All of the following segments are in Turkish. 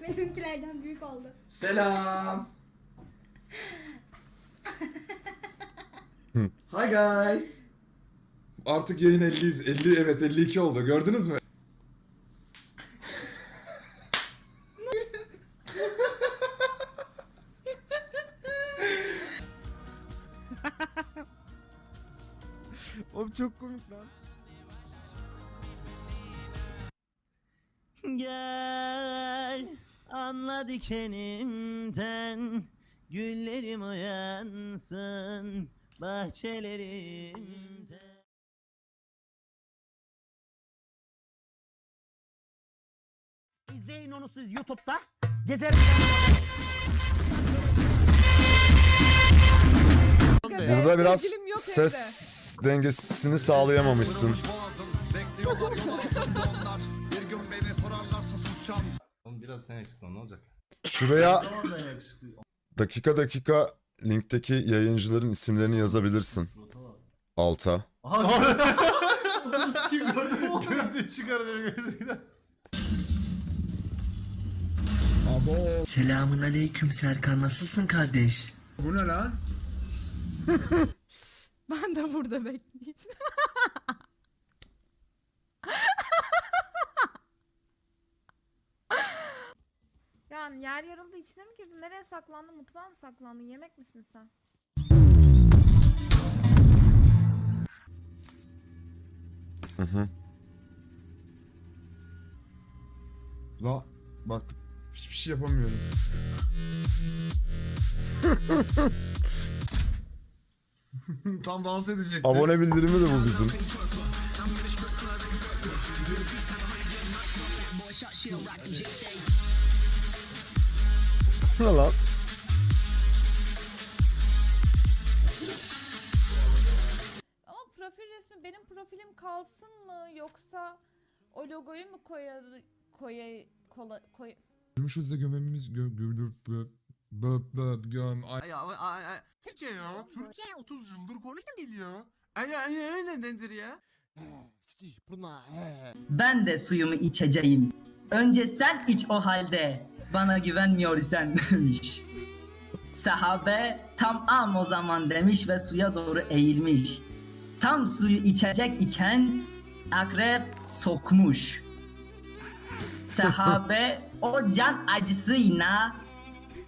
Benimkilerden büyük oldu. Selam. Hi guys. Artık yayın 50 50 evet 52 oldu. Gördünüz mü? Oğlum çok komik lan. Gel anla dikenimden Güllerim uyansın bahçelerimde İzleyin onu siz YouTube'da. Gezerim. Burada biraz ses dengesini sağlayamamışsın. Açıkla ne olacak? Şuraya dakika dakika linkteki yayıncıların isimlerini yazabilirsin. Alta. Gözü çıkarıyor gözünden. Selamun aleyküm Serkan nasılsın kardeş? Bu ne lan? Ben de burada bekleyeceğim. yani yer yarıldı içine mi girdin? Nereye saklandın? Mutfağa mı saklandın? Yemek misin sen? Hı hı. La bak hiçbir şey yapamıyorum. Tam dans edecekti. Abone bildirimi de bu bizim. Ne lan? Ama profil resmi benim profilim kalsın mı? Yoksa o logoyu mu koya koya kola koy Gümüş hızla gömemimiz gö gö gö böp böp göm ay Ya ay ay Türkçe ya. Türkçe 30 yıldır konuştum geliyor. Ay ay ay nedendir ya? Ben de suyumu içeceğim. Önce sen iç o halde. Bana güvenmiyorsan demiş. Sahabe tamam o zaman demiş ve suya doğru eğilmiş. Tam suyu içecek iken akrep sokmuş. Sahabe o can acısıyla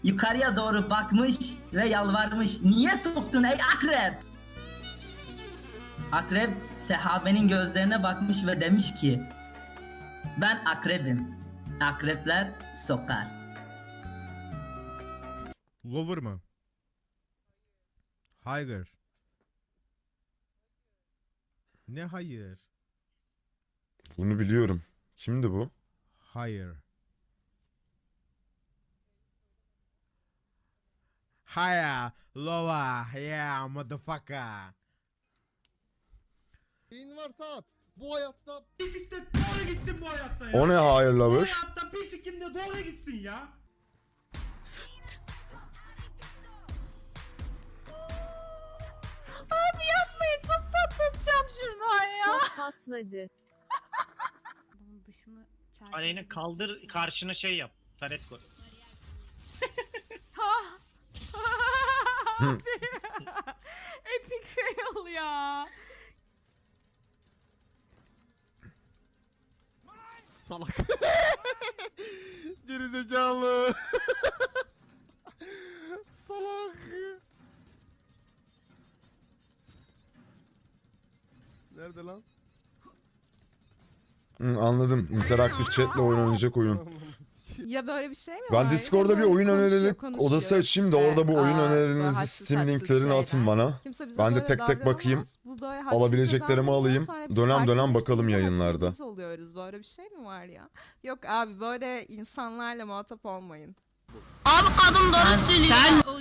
yukarıya doğru bakmış ve yalvarmış. Niye soktun ey akrep? Akrep sahabenin gözlerine bakmış ve demiş ki Ben akrebim. Akrepler sokar. Lover mı? Hayır. Ne hayır? Bunu biliyorum. Kimdi bu? Hayır. Haya, lover, yeah, motherfucker. Beyin varsa at. Bu hayatta Bisiklet doğru gitsin bu hayatta ya. O ne hayır lover? hayatta bisikletle doğru gitsin ya. Abi yapmayın çok patlatacağım şuradan ya. Çok patladı. Bunun dışını Aleyna kaldır karşına şey yap. Taret koy. Abi. Salak. Gerizekalı. salak. Nerede lan? Hı, anladım. İnteraktif chatle oynanacak oyun. Böyle bir şey mi Ben Discord'da bir oyun önerilik odası açayım da orada bu oyun önerilerinizi Steam linklerini atın bana. Ben de tek tek bakayım. Alabileceklerimi alayım. Dönem dönem bakalım yayınlarda. oluyoruz. Böyle bir şey mi var ya? Yok abi böyle insanlarla muhatap olmayın. Abi kadın doğru söylüyor.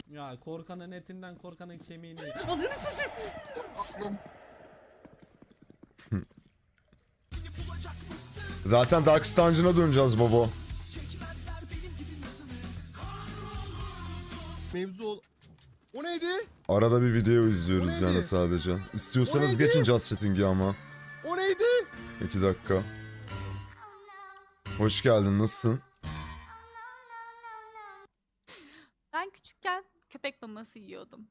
Ya korkanın etinden korkanın kemiğini. Zaten Dark Dungeon'a döneceğiz baba. Mevzu ol... O neydi? Arada bir video izliyoruz yani sadece. İstiyorsanız geçin Just Chatting'i ama. O neydi? İki dakika. Hoş geldin, nasılsın? Ben küçükken köpek maması yiyordum.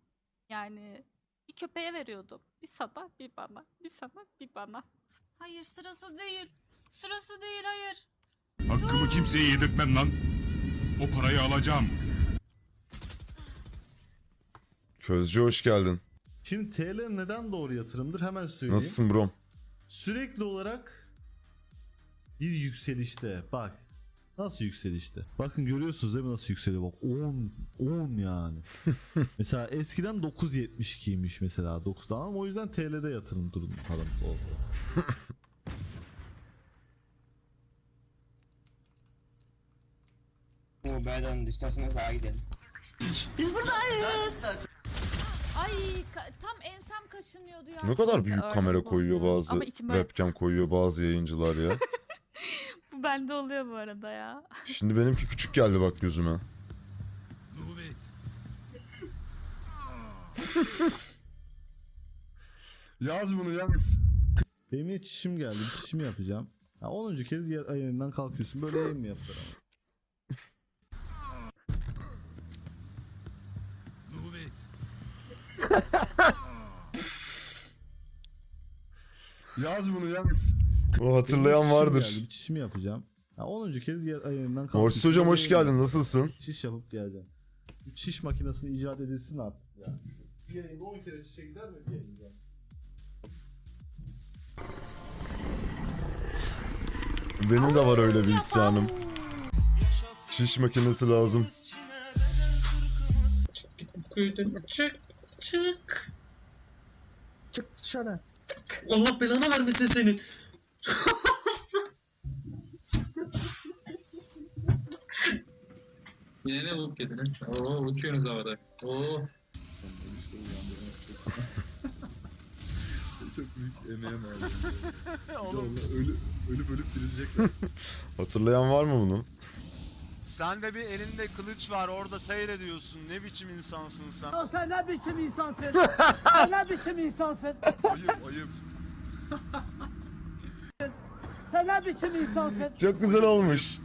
Yani bir köpeğe veriyordum. Bir sana, bir bana. Bir sana, bir bana. Hayır sırası değil. Sırası değil hayır. Hakkımı kimseye yedirtmem lan. O parayı alacağım. Közcü hoş geldin. Şimdi TL neden doğru yatırımdır hemen söyleyeyim. Nasılsın brom? Sürekli olarak bir yükselişte. Bak nasıl yükselişte. Bakın görüyorsunuz değil mi nasıl yükseliyor bak 10 10 yani. mesela eskiden 9.72'ymiş mesela 9 ama o yüzden TL'de yatırım durum paramız oldu. Buraya döndü isterseniz daha gidelim. Ay ka- tam ensem kaşınıyordu ya. Ne kadar büyük Öyle kamera oldu. koyuyor bazı Ama içim böyle- webcam koyuyor bazı yayıncılar ya. Bu bende oluyor bu arada ya. Şimdi benimki küçük geldi bak gözüme. Yaz bunu yaz. Benim de çişim geldi bir çişimi yapacağım. Ya 10. kez yayından kalkıyorsun böyle yayın mı yapılır ama? Yaz bunu yaz. O hatırlayan çişim vardır. Çişimi yapacağım. Ya 10. kez yer- yayından kalkıyorsun. Morsis hocam hoş geldin nasılsın? Çiş yapıp geleceğim. Bu çiş makinesini icat edilsin artık ya. Bir yayında 10 kere çişe gider mi bir yayında? Benim de var öyle bir isyanım. Çiş makinesi lazım. Çık dışarı. Allah belanı vermesin senin. Yine ne bulup getirin? Oo uçuyorsunuz havada. Oo. Çok büyük emeğe mal Oğlum. Ölüp, ölüp ölüp dirilecekler. Hatırlayan var mı bunu? Sen de bir elinde kılıç var orada seyrediyorsun. Ne biçim insansın sen? Sen ne biçim insansın? sen ne biçim insansın? Ayıp ayıp. Sen ne biçim insansın? Çok güzel olmuş.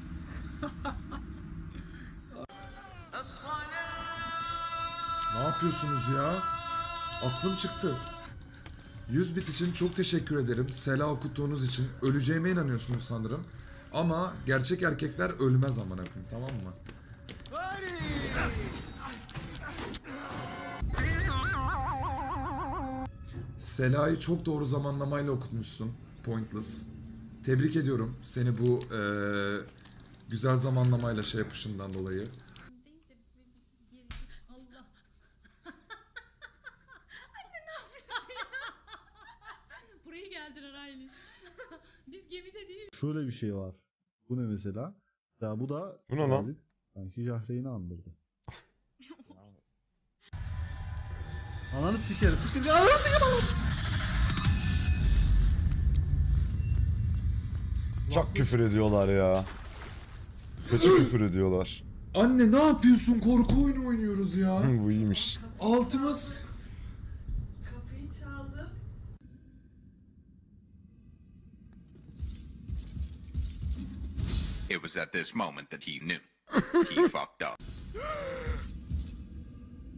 Ne yapıyorsunuz ya? Aklım çıktı. 100 bit için çok teşekkür ederim. Sela okuttuğunuz için. Öleceğime inanıyorsunuz sanırım. Ama gerçek erkekler ölmez amına koyayım tamam mı? Sela'yı çok doğru zamanlamayla okutmuşsun. Pointless. Tebrik ediyorum seni bu eee, güzel zamanlamayla şey yapışından dolayı. Allah. Buraya geldiler Aylin. Biz gemide değil. Şöyle bir şey var. Bu ne mesela? Ya bu da Bu ne lan? Sanki Jahreyn'i andırdı. Ananı sikerim. Siktir ya. Çok küfür ediyorlar ya. Kötü küfür ediyorlar. Anne ne yapıyorsun? Korku oyunu oynuyoruz ya. Hı, Bu iyiymiş. Altımız. It was at this moment that he knew. He fucked up.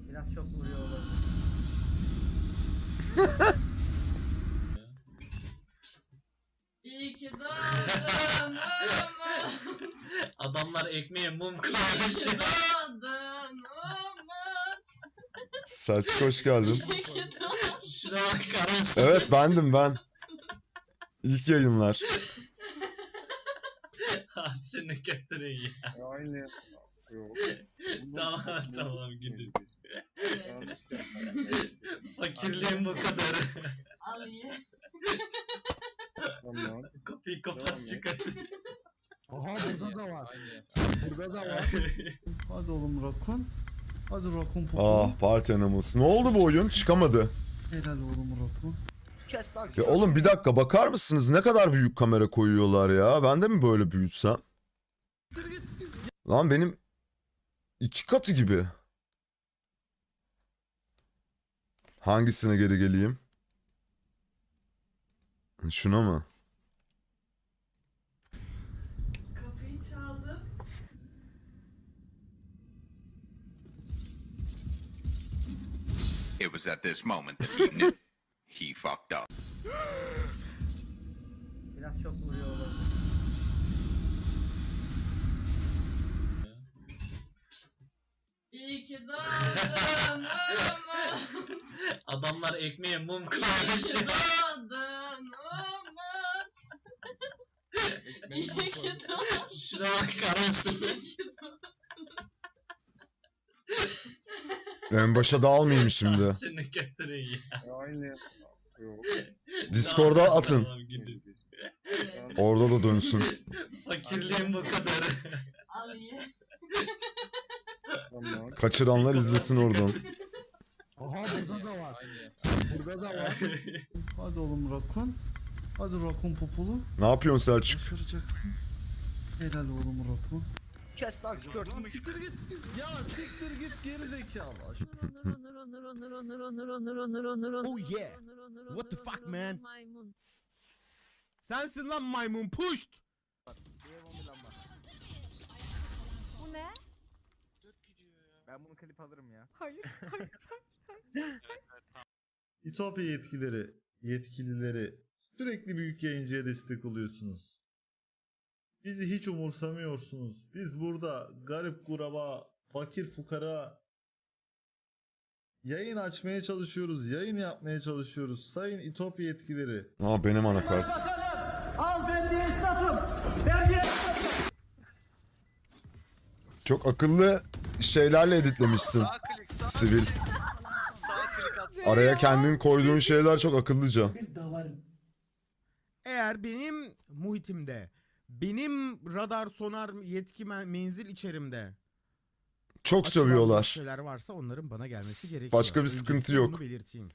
Biraz çok vuruyor olabilir. İyi ki doğdun Adamlar ekmeğe mum İyi ki doğdun Selçuk hoş geldin. Şuna mısın? Evet bendim ben. İlk yayınlar. Seni götürün ya. Aynı. tamam tamam gidin. Fakirliğin bu kadarı. Al ye. Tamam. Kapıyı Tamam kapat ya. çık hadi. Aha burada da var. Burada da var. Hadi oğlum Rakun. Hadi Rakun popo. Ah Party Animals. Ne oldu bu oyun? Çıkamadı. Helal oğlum Rakun. Ya oğlum bir dakika bakar mısınız? Ne kadar büyük kamera koyuyorlar ya. Ben de mi böyle büyütsem? Lan benim iki katı gibi. Hangisine geri geleyim? Şuna mı? Kapıyı çaldım. It was at this moment that he knew he fucked up. Biraz çok vuruyor oğlum. İyi ki doğdun Adamlar ekmeğe mum İyi koymuş. ki doğdun Umut. İyi ki doğdun. Şuna bakar mısın? En başa da almayayım şimdi. Seni getirin ya. Aynı. Discord'a atın. Tamam, gidin. Evet, Orada da dönsün. Fakirliğin bu kadarı. Al ye. Tamam. Kaçıranlar izlesin oradan. Aha burada da var. Burada da var. Hadi oğlum Rakun. Hadi Rakun populu. Ne yapıyorsun Selçuk? Başaracaksın. Helal oğlum Rakun. Kes lan skörtümü. siktir git. Ya siktir git geri zekalı. Oh yeah. What the fuck, man? Sensin lan maymun puşt. Bu ne? Ben bunu klip alırım ya. Hayır. İtopya yetkileri, yetkilileri sürekli büyük yayıncıya destek oluyorsunuz. Bizi hiç umursamıyorsunuz. Biz burada garip kuraba, fakir fukara yayın açmaya çalışıyoruz, yayın yapmaya çalışıyoruz. Sayın İtopya yetkileri. Aa benim anakart. Al ben diye esnafım. Ben diye Çok akıllı şeylerle editlemişsin. Sivil. Araya kendin koyduğun şeyler çok akıllıca. Eğer benim muhitimde, benim radar sonar yetki men- menzil içerimde Çok açılan sövüyorlar. şeyler varsa onların bana gelmesi S- gerekiyor. başka bir sıkıntı yok. Bunu belirteyim.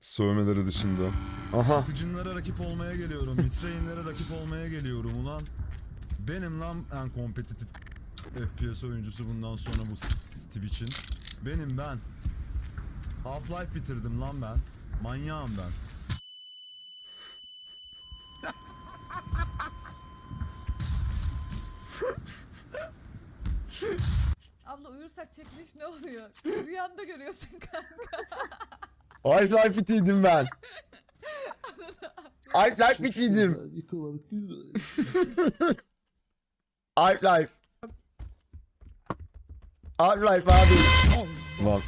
Sövmeleri dışında. Aha. Atıcınlara rakip olmaya geliyorum. Mitrayinlere rakip olmaya geliyorum ulan. Benim lan en kompetitif FPS oyuncusu bundan sonra bu Twitch'in. Benim ben. Half-Life bitirdim lan ben. Manyağım ben. Abla uyursak çekiliş ne oluyor? Rüyanda görüyorsun kanka. Half-Life bitiydim ben. Half-Life bitiydim. Yıkılmadık biz de. Half-Life. Half-Life abi. Lan.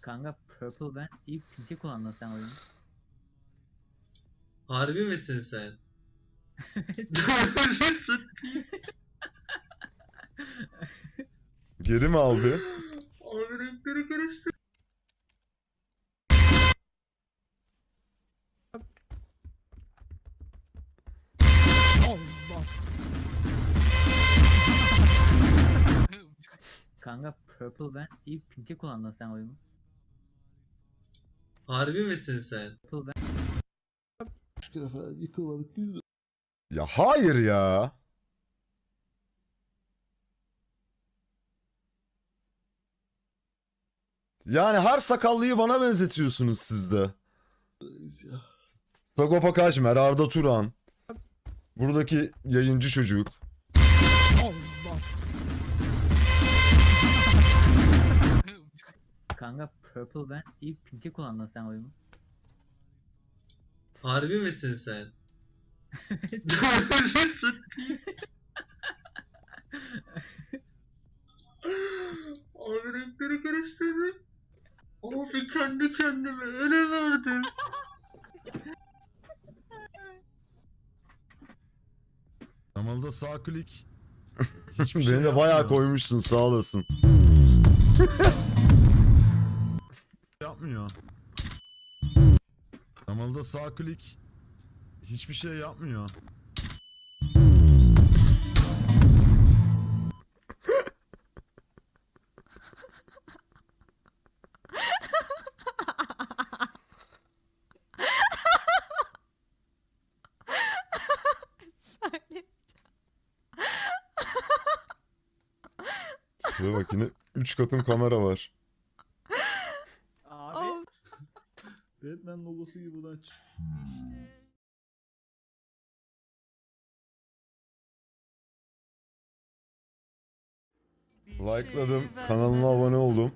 Kanka Purple Band deyip pinti kullandın sen oyunu. Harbi misin sen? Geri mi aldı? Abi renkleri karıştı. Kanka Purple Band deyip pinti kullandın sen oyunu. Harbi misin sen? Purple Band Başka defa yıkılmadık biz de. Ya hayır ya. Yani her sakallıyı bana benzetiyorsunuz siz de. Sagopa Kajmer, Arda Turan. Buradaki yayıncı çocuk. Kanka Purple Band deyip pinti kullandın sen oyunu. Harbi misin sen? Abi renkleri karıştırdı. Abi kendi kendime öyle verdim. Damalda sağ klik. Hiçbir şey Beni de bayağı yapmıyor. koymuşsun sağ olasın. Damalda sağ klik. Hiçbir şey yapmıyor. Şuraya bak yine 3 katım kamera var. Batman logosu gibi buradan çık. Like'ladım, kanalına abone oldum.